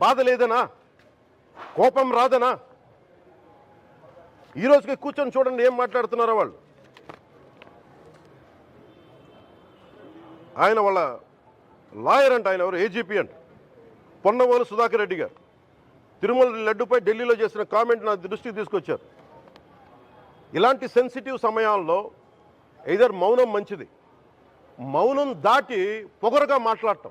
బాధ లేదనా? కోపం రాదనా? ఈ రోజుకి కూర్చొని చూడండి ఏం మాట్లాడుతున్నారో వాళ్ళు. ఆయన వాళ్ళ లాయర్ అంట ఆయన ఎవరు? ఏజీపీ అంట. పొన్నవోలు సుధాకర్ రెడ్డి గారు. తిరుమల లడ్డుపై ఢిల్లీలో చేసిన కామెంట్ నా దృష్టికి తీసుకొచ్చారు. ఇలాంటి సెన్సిటివ్ సమయాల్లో ఇదర్ మౌనం మంచిది. మౌనం దాటి పొగరుగా మాట్లాడటం.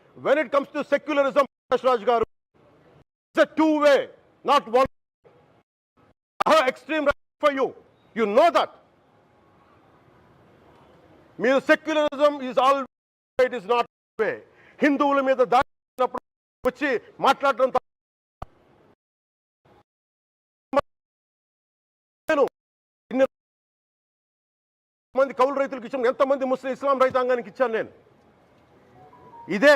when it comes to secularism Prakash Raj గారు it's two way not one I have extreme respect for you you know that మీరు secularism is all it is not way హిందువుల మీద దాడినప్పుడు వచ్చి మాట్లాడడం నేను మంది కౌలు రైతులకు ఇచ్చాను ఎంతమంది ముస్లిం ఇస్లాం రైతాంగానికి ఇచ్చాను నేను. ఇదే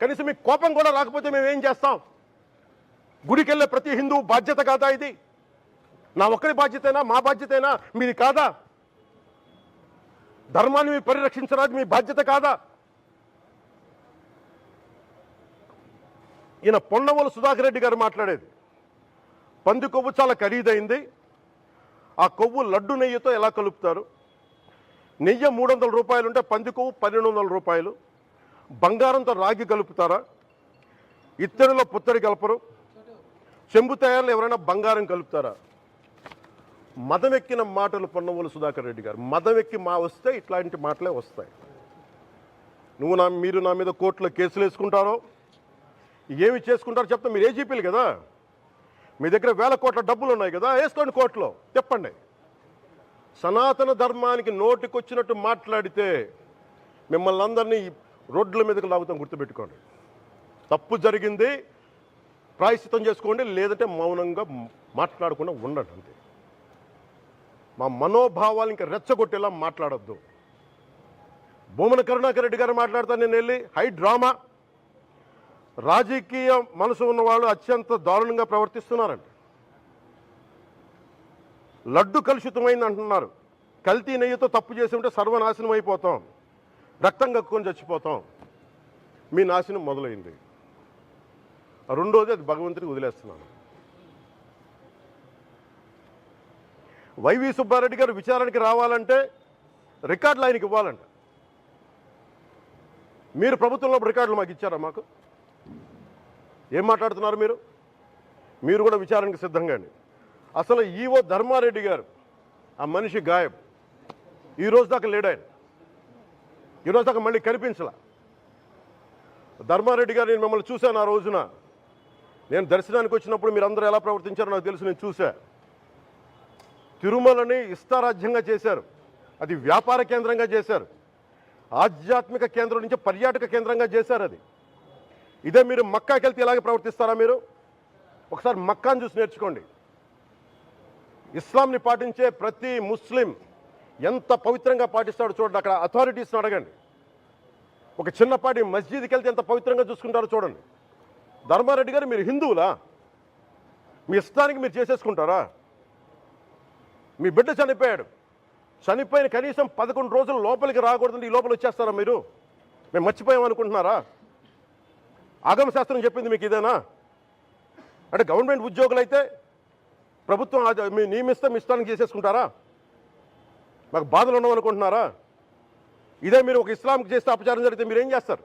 కనీసం మీకు కోపం కూడా రాకపోతే మేము ఏం చేస్తాం? గుడికి వెళ్ళే ప్రతి హిందూ బాధ్యత కాదా ఇది? నా ఒక్కరి బాధ్యతైనా? మా బాధ్యతైనా? మీది కాదా? ధర్మాన్ని మీరు పరిరక్షించరాదు మీ బాధ్యత కాదా? ఈయన పొన్నవోలు సుధాకర్ రెడ్డి గారు మాట్లాడేది. పంది కొవ్వు చాలా ఖరీదైంది. ఆ కొవ్వు లడ్డు నెయ్యితో ఎలా కలుపుతారు? నెయ్యి మూడు వందల రూపాయలు ఉంటే పంది కొవ్వు పన్నెండు వందల రూపాయలు. బంగారంతో రాగి కలుపుతారా? ఇత్తడిలో పుత్తడి కలపరు. చెంబు తయారులో ఎవరైనా బంగారం కలుపుతారా? మదం ఎక్కిన మాటలు పొన్నవోలు సుధాకర్ రెడ్డి గారు. మదం ఎక్కి మా వస్తే ఇట్లాంటి మాటలే వస్తాయి. నువ్వు నా మీరు నా మీద కోర్టులో కేసులు వేసుకుంటారో? ఏమి చేసుకుంటారో చెప్తా మీరు ఏజీపీలు కదా? మీ దగ్గర వేల కోట్ల డబ్బులు ఉన్నాయి కదా? వేసుకోండి కోర్టులో. చెప్పండి. సనాతన ధర్మానికి నోటికొచ్చినట్టు మాట్లాడితే మిమ్మల్ని అందరినీ రోడ్ల మీదకి లాగుతాం గుర్తుపెట్టుకోండి. తప్పు జరిగింది ప్రాయశ్చితం చేసుకోండి లేదంటే మౌనంగా మాట్లాడకుండా ఉండండి అంతే. మా మనోభావాలు ఇంకా రెచ్చగొట్టేలా మాట్లాడొద్దు. భూమన కరుణాకర్ రెడ్డి గారు మాట్లాడతాను నేను వెళ్ళి హై డ్రామా. రాజకీయ మనసు ఉన్న వాళ్ళు అత్యంత దారుణంగా ప్రవర్తిస్తున్నారంట లడ్డు కలుషితమైంది అంటున్నారు. కల్తీ నెయ్యితో తప్పు చేసి ఉంటే సర్వనాశనం అయిపోతాం. రక్తం కక్కుని చచ్చిపోతాం. మీ నాశనం మొదలైంది. రెండోది అది భగవంతుడికి వదిలేస్తున్నాను. వైవి సుబ్బారెడ్డి గారు విచారణకి రావాలంటే రికార్డులు ఆయనకి ఇవ్వాలంట. మీరు ప్రభుత్వంలో రికార్డులు మాకు ఇచ్చారా మాకు? ఏం మాట్లాడుతున్నారు మీరు? మీరు కూడా విచారణకు సిద్ధంగాని అసలు ఈవో ధర్మారెడ్డి గారు ఆ మనిషి గాయం ఈ రోజు దాకా లేడు ఈ రోజు దాకా మళ్ళీ కనిపించలా. ధర్మారెడ్డి గారు నేను మిమ్మల్ని చూశాను ఆ రోజున. నేను దర్శనానికి వచ్చినప్పుడు మీరు అందరూ ఎలా ప్రవర్తించారో నాకు తెలుసు నేను చూశా. తిరుమలని ఇష్టారాజ్యంగా చేశారు. అది వ్యాపార కేంద్రంగా చేశారు. ఆధ్యాత్మిక కేంద్రం నుంచి పర్యాటక కేంద్రంగా చేశారు అది. ఇదే మీరు మక్కాకి వెళ్తే ఇలాగే ప్రవర్తిస్తారా మీరు? ఒకసారి మక్కాను చూసి నేర్చుకోండి. ఇస్లాంని పాటించే ప్రతి ముస్లిం ఎంత పవిత్రంగా పాటిస్తాడో చూడండి. అక్కడ అథారిటీస్ని అడగండి. ఒక చిన్నపాటి మస్జిద్కి వెళ్తే ఎంత పవిత్రంగా చూసుకుంటారో చూడండి. ధర్మారెడ్డి గారు మీరు హిందువులా? మీ ఇష్టానికి మీరు చేసేసుకుంటారా? మీ బిడ్డ చనిపోయాడు. చనిపోయిన కనీసం పదకొండు రోజులు లోపలికి రాకూడదండి ఈ లోపల వచ్చేస్తారా మీరు? మేము మర్చిపోయాం అనుకుంటున్నారా? ఆగమ శాస్త్రం చెప్పింది మీకు ఇదేనా? అంటే గవర్నమెంట్ ఉద్యోగులు అయితే ప్రభుత్వం అది మీ నియమిస్తే మీ ఇష్టానికి చేసేసుకుంటారా? మాకు బాధలు ఉండవనుకుంటున్నారా? ఇదే మీరు ఒక ఇస్లాంకి చేస్తే అపచారం జరిగితే మీరు ఏం చేస్తారు?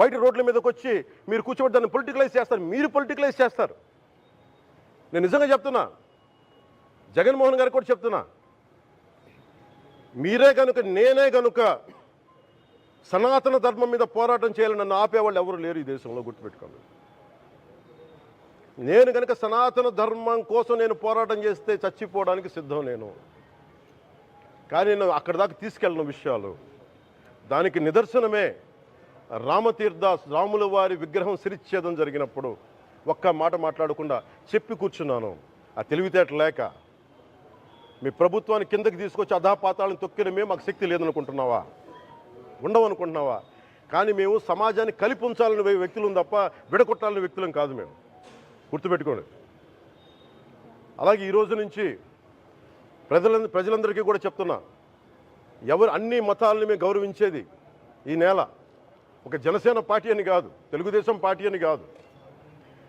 బయట రోడ్ల మీదకి వచ్చి మీరు కూర్చోబెట్టి దాన్ని పొలిటికలైజ్ చేస్తారు. మీరు పొలిటికలైజ్ చేస్తారు. నేను నిజంగా చెప్తున్నా. జగన్మోహన్ గారికి కూడా చెప్తున్నా. మీరే కనుక నేనే కనుక సనాతన ధర్మం మీద పోరాటం చేయాలని నన్ను ఆపేవాళ్ళు ఎవరు లేరు ఈ దేశంలో గుర్తుపెట్టుకోండి. నేను కనుక సనాతన ధర్మం కోసం నేను పోరాటం చేస్తే చచ్చిపోవడానికి సిద్ధం నేను. కానీ నేను అక్కడ దాకా తీసుకెళ్ళిన విషయాలు. దానికి నిదర్శనమే రామతీర్థ రాముల వారి విగ్రహం సిరిచ్ఛేదం జరిగినప్పుడు ఒక్క మాట మాట్లాడకుండా చెప్పి కూర్చున్నాను. ఆ తెలివితేట లేక. మీ ప్రభుత్వాన్ని కిందకి తీసుకొచ్చి అధాపాతాలను తొక్కిన మేము మాకు శక్తి లేదనుకుంటున్నావా? ఉండవనుకుంటున్నావా? కానీ మేము సమాజాన్ని కలిపి ఉంచాలని వే- వ్యక్తులం తప్ప విడగొట్టాలని వ్యక్తులం కాదు మేము. గుర్తుపెట్టుకోండి. అలాగే ఈ రోజు నుంచి ప్రజల ప్రజలందరికీ కూడా చెప్తున్నా. ఎవరు అన్ని మతాలని మేము గౌరవించేది ఈ నేల ఒక జనసేన పార్టీ అని కాదు తెలుగుదేశం పార్టీ అని కాదు.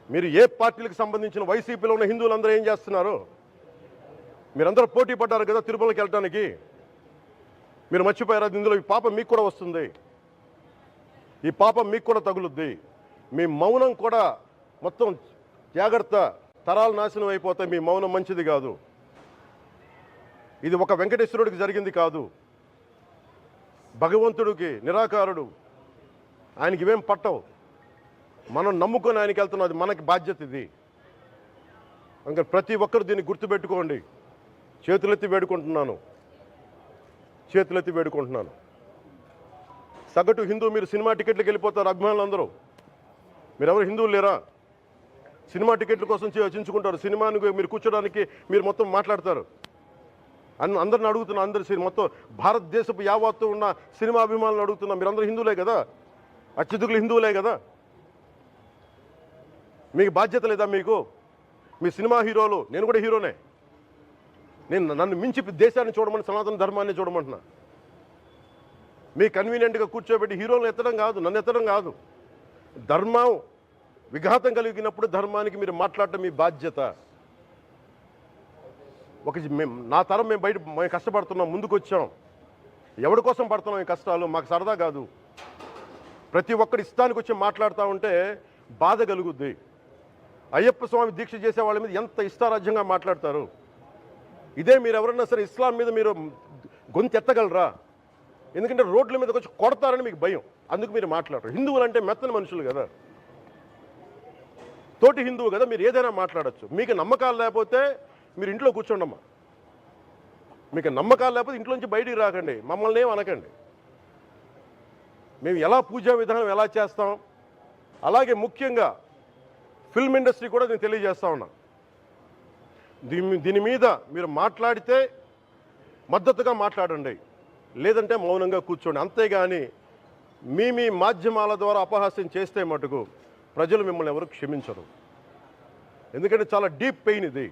మీరు ఏ పార్టీలకు సంబంధించిన వైసీపీలో ఉన్న హిందువులందరూ ఏం చేస్తున్నారు మీరందరూ పోటీ పడ్డారు కదా తిరుమలకి వెళ్ళడానికి మీరు మర్చిపోయారు? అది ఇందులో ఈ పాపం మీకు కూడా వస్తుంది. ఈ పాపం మీకు కూడా తగులుద్ది. మీ మౌనం కూడా మొత్తం జాగ్రత్త తరాలు నాశనం అయిపోతాయి మీ మౌనం మంచిది కాదు. ఇది ఒక వెంకటేశ్వరుడికి జరిగింది కాదు. భగవంతుడికి నిరాకారుడు. ఆయనకి ఇవేం పట్టవు. మనం నమ్ముకొని ఆయనకి వెళ్తున్నాం అది మనకి బాధ్యత ఇది. ఇంకా ప్రతి ఒక్కరు దీన్ని గుర్తుపెట్టుకోండి. చేతులెత్తి వేడుకుంటున్నాను. చేతులెత్తి వేడుకుంటున్నాను. సగటు హిందూ మీరు సినిమా టికెట్లకు వెళ్ళిపోతారు అభిమానులు అందరూ మీరెవరు హిందువులు లేరా? సినిమా టికెట్ల కోసం చించుకుంటారు. సినిమాను మీరు కూర్చోడానికి మీరు మొత్తం మాట్లాడతారు. అందరిని అడుగుతున్నా అందరి సినిమా మొత్తం భారతదేశపు యావత్తు ఉన్న సినిమా అభిమానులు అడుగుతున్నా మీరందరూ హిందువులే కదా? అత్యధికులు హిందువులే కదా? మీకు బాధ్యత లేదా మీకు? మీ సినిమా హీరోలు నేను కూడా హీరోనే. నేను నన్ను మించి దేశాన్ని చూడమని సనాతన ధర్మాన్ని చూడమంటున్నా. మీ కన్వీనియంట్గా కూర్చోబెట్టి హీరోలను ఎత్తడం కాదు నన్ను ఎత్తడం కాదు. ధర్మం విఘాతం కలిగినప్పుడు ధర్మానికి మీరు మాట్లాడటం మీ బాధ్యత. ఒక మేము నా తరం మేము బయట మేము కష్టపడుతున్నాం ముందుకు వచ్చాం ఎవరి కోసం పడుతున్నాం ఈ కష్టాలు? మాకు సరదా కాదు. ప్రతి ఒక్కరి ఇష్టానికి వచ్చి మాట్లాడుతూ ఉంటే బాధ కలుగుద్ది. అయ్యప్ప స్వామి దీక్ష చేసే వాళ్ళ మీద ఎంత ఇష్టారాజ్యంగా మాట్లాడతారు? ఇదే మీరు ఎవరన్నా సరే ఇస్లాం మీద మీరు గొంతు ఎత్తగలరా? ఎందుకంటే రోడ్ల మీదకి వచ్చి కొడతారని మీకు భయం. అందుకు మీరు మాట్లాడరు. హిందువులు అంటే మెత్తని మనుషులు కదా. తోటి హిందువు కదా మీరు ఏదైనా మాట్లాడచ్చు. మీకు నమ్మకాలు లేకపోతే మీరు ఇంట్లో కూర్చోండమ్మా. మీకు నమ్మకాలు లేకపోతే ఇంట్లో నుంచి బయటికి రాకండి. మమ్మల్ని ఏం అనకండి. మేము ఎలా పూజా విధానం ఎలా చేస్తాం? అలాగే ముఖ్యంగా ఫిల్మ్ ఇండస్ట్రీ కూడా నేను తెలియజేస్తా ఉన్నా. దీని దీని మీద మీరు మాట్లాడితే మద్దతుగా మాట్లాడండి. లేదంటే మౌనంగా కూర్చోండి. అంతేగాని మీ మీ మాధ్యమాల ద్వారా అపహాస్యం చేస్తే మటుకు ప్రజలు మిమ్మల్ని ఎవరు క్షమించరు. ఎందుకంటే చాలా డీప్ పెయిన్ ఇది.